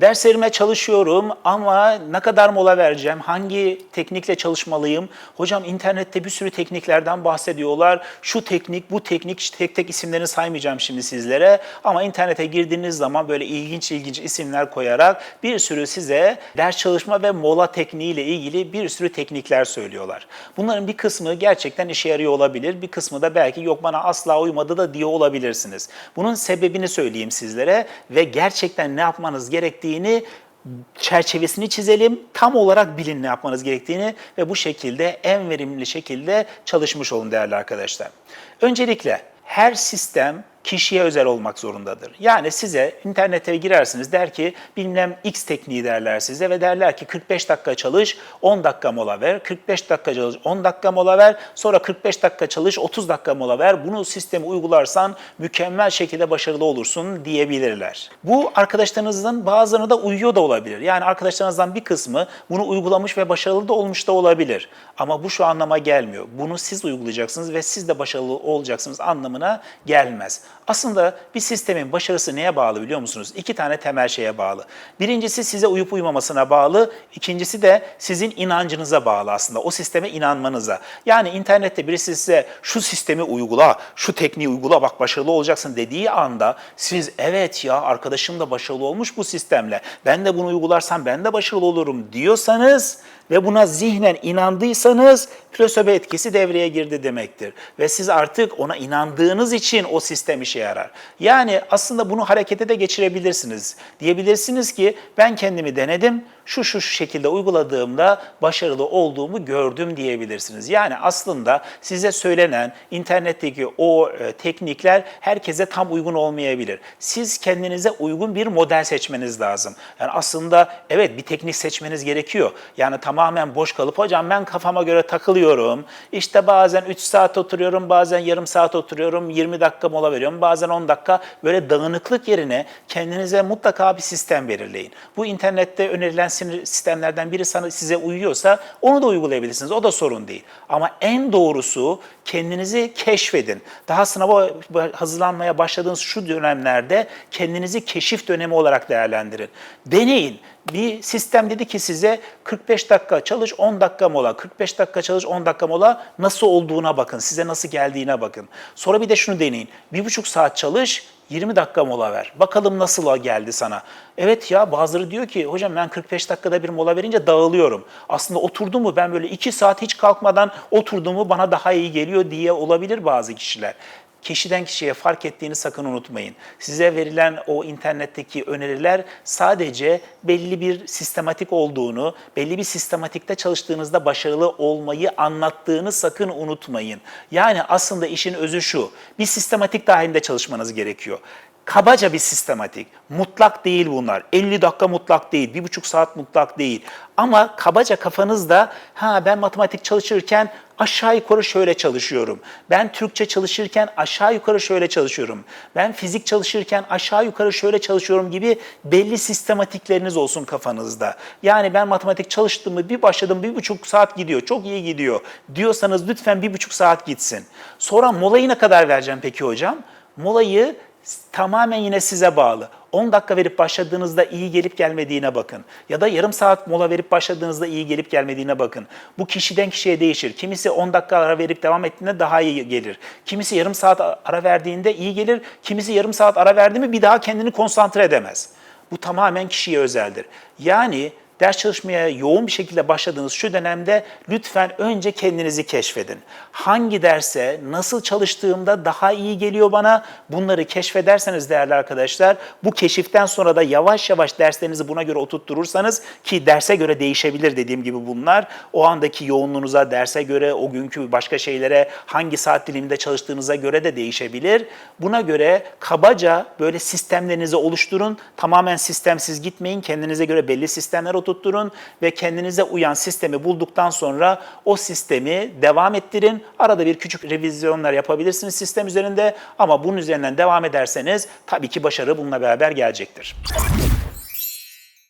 Derslerime çalışıyorum ama ne kadar mola vereceğim? Hangi teknikle çalışmalıyım? Hocam internette bir sürü tekniklerden bahsediyorlar. Şu teknik, bu teknik, tek tek isimlerini saymayacağım şimdi sizlere. Ama internete girdiğiniz zaman böyle ilginç ilginç isimler koyarak bir sürü size ders çalışma ve mola tekniğiyle ilgili bir sürü teknikler söylüyorlar. Bunların bir kısmı gerçekten işe yarıyor olabilir. Bir kısmı da belki yok bana asla uymadı da diyor olabilirsiniz. Bunun sebebini söyleyeyim sizlere ve gerçekten ne yapmanız gerektiğini çerçevesini çizelim. Tam olarak bilin ne yapmanız gerektiğini ve bu şekilde en verimli şekilde çalışmış olun değerli arkadaşlar. Öncelikle her sistem kişiye özel olmak zorundadır. Yani size internete girersiniz der ki bilmem X tekniği derler size ve derler ki 45 dakika çalış 10 dakika mola ver, 45 dakika çalış 10 dakika mola ver, sonra 45 dakika çalış 30 dakika mola ver. Bunu sistemi uygularsan mükemmel şekilde başarılı olursun diyebilirler. Bu arkadaşlarınızın bazılarına da uyuyor da olabilir. Yani arkadaşlarınızdan bir kısmı bunu uygulamış ve başarılı da olmuş da olabilir. Ama bu şu anlama gelmiyor. Bunu siz uygulayacaksınız ve siz de başarılı olacaksınız anlamına gelmez. Aslında bir sistemin başarısı neye bağlı biliyor musunuz? İki tane temel şeye bağlı. Birincisi size uyup uymamasına bağlı, ikincisi de sizin inancınıza bağlı aslında, o sisteme inanmanıza. Yani internette birisi size şu sistemi uygula, şu tekniği uygula bak başarılı olacaksın dediği anda siz evet ya arkadaşım da başarılı olmuş bu sistemle, ben de bunu uygularsam ben de başarılı olurum diyorsanız ve buna zihnen inandıysanız plasebo etkisi devreye girdi demektir. Ve siz artık ona inandığınız için o sistem işe yarar. Yani aslında bunu harekete de geçirebilirsiniz. Diyebilirsiniz ki ben kendimi denedim, şu şu şu şekilde uyguladığımda başarılı olduğumu gördüm diyebilirsiniz. Yani aslında size söylenen internetteki o e, teknikler herkese tam uygun olmayabilir. Siz kendinize uygun bir model seçmeniz lazım. Yani aslında evet bir teknik seçmeniz gerekiyor. Yani tamamen boş kalıp hocam ben kafama göre takılıyorum. İşte bazen 3 saat oturuyorum, bazen yarım saat oturuyorum, 20 dakika mola veriyorum, bazen 10 dakika. Böyle dağınıklık yerine kendinize mutlaka bir sistem belirleyin. Bu internette önerilen sinir sistemlerden biri sana, size uyuyorsa onu da uygulayabilirsiniz. O da sorun değil. Ama en doğrusu kendinizi keşfedin. Daha sınava hazırlanmaya başladığınız şu dönemlerde kendinizi keşif dönemi olarak değerlendirin. Deneyin. Bir sistem dedi ki size 45 dakika çalış 10 dakika mola, 45 dakika çalış 10 dakika mola nasıl olduğuna bakın, size nasıl geldiğine bakın. Sonra bir de şunu deneyin. Bir buçuk saat çalış, 20 dakika mola ver. Bakalım nasıl geldi sana. Evet ya bazıları diyor ki hocam ben 45 dakikada bir mola verince dağılıyorum. Aslında oturdu mu ben böyle 2 saat hiç kalkmadan oturdu mu bana daha iyi geliyor diye olabilir bazı kişiler kişiden kişiye fark ettiğini sakın unutmayın. Size verilen o internetteki öneriler sadece belli bir sistematik olduğunu, belli bir sistematikte çalıştığınızda başarılı olmayı anlattığını sakın unutmayın. Yani aslında işin özü şu, bir sistematik dahilinde çalışmanız gerekiyor kabaca bir sistematik. Mutlak değil bunlar. 50 dakika mutlak değil, bir buçuk saat mutlak değil. Ama kabaca kafanızda ha ben matematik çalışırken aşağı yukarı şöyle çalışıyorum. Ben Türkçe çalışırken aşağı yukarı şöyle çalışıyorum. Ben fizik çalışırken aşağı yukarı şöyle çalışıyorum gibi belli sistematikleriniz olsun kafanızda. Yani ben matematik çalıştım mı bir başladım bir buçuk saat gidiyor. Çok iyi gidiyor diyorsanız lütfen bir buçuk saat gitsin. Sonra molayı ne kadar vereceğim peki hocam? Molayı tamamen yine size bağlı. 10 dakika verip başladığınızda iyi gelip gelmediğine bakın. Ya da yarım saat mola verip başladığınızda iyi gelip gelmediğine bakın. Bu kişiden kişiye değişir. Kimisi 10 dakika ara verip devam ettiğinde daha iyi gelir. Kimisi yarım saat ara verdiğinde iyi gelir. Kimisi yarım saat ara verdi mi bir daha kendini konsantre edemez. Bu tamamen kişiye özeldir. Yani ders çalışmaya yoğun bir şekilde başladığınız şu dönemde lütfen önce kendinizi keşfedin. Hangi derse nasıl çalıştığımda daha iyi geliyor bana bunları keşfederseniz değerli arkadaşlar bu keşiften sonra da yavaş yavaş derslerinizi buna göre oturtturursanız ki derse göre değişebilir dediğim gibi bunlar o andaki yoğunluğunuza, derse göre, o günkü başka şeylere hangi saat diliminde çalıştığınıza göre de değişebilir. Buna göre kabaca böyle sistemlerinizi oluşturun. Tamamen sistemsiz gitmeyin. Kendinize göre belli sistemler oturtturun ve kendinize uyan sistemi bulduktan sonra o sistemi devam ettirin. Arada bir küçük revizyonlar yapabilirsiniz sistem üzerinde ama bunun üzerinden devam ederseniz tabii ki başarı bununla beraber gelecektir.